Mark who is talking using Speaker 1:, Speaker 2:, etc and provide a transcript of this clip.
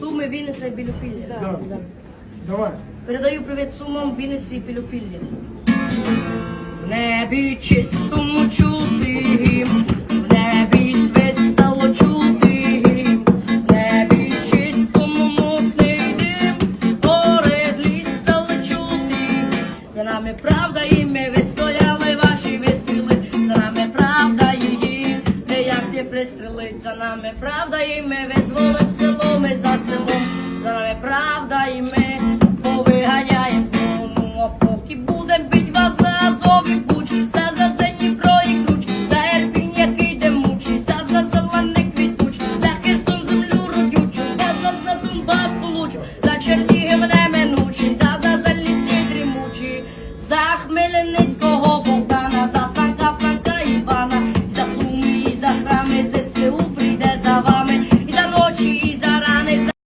Speaker 1: Суми, Вінниця і Білопілля. Да.
Speaker 2: Давай.
Speaker 1: Передаю привіт Сумам, Вінниці і Білопілля. В небі чистому чути гімн, в небі свистало чути в небі чистому мутний дим, поряд ліса чути. За нами правда і ми вистояли пристрелить за нами правда, і ми визволить село, ми за селом, за нами правда, і ми повиганяємо зону, а поки будем бить вас за азові буч, за зазені і ключ, за гербінь, який де муч, за за зелений квітуч, за Херсон землю родючу, за за за Донбас получу, за Чернігів неминучі, за за залісі дрімучі, за Хмельницького.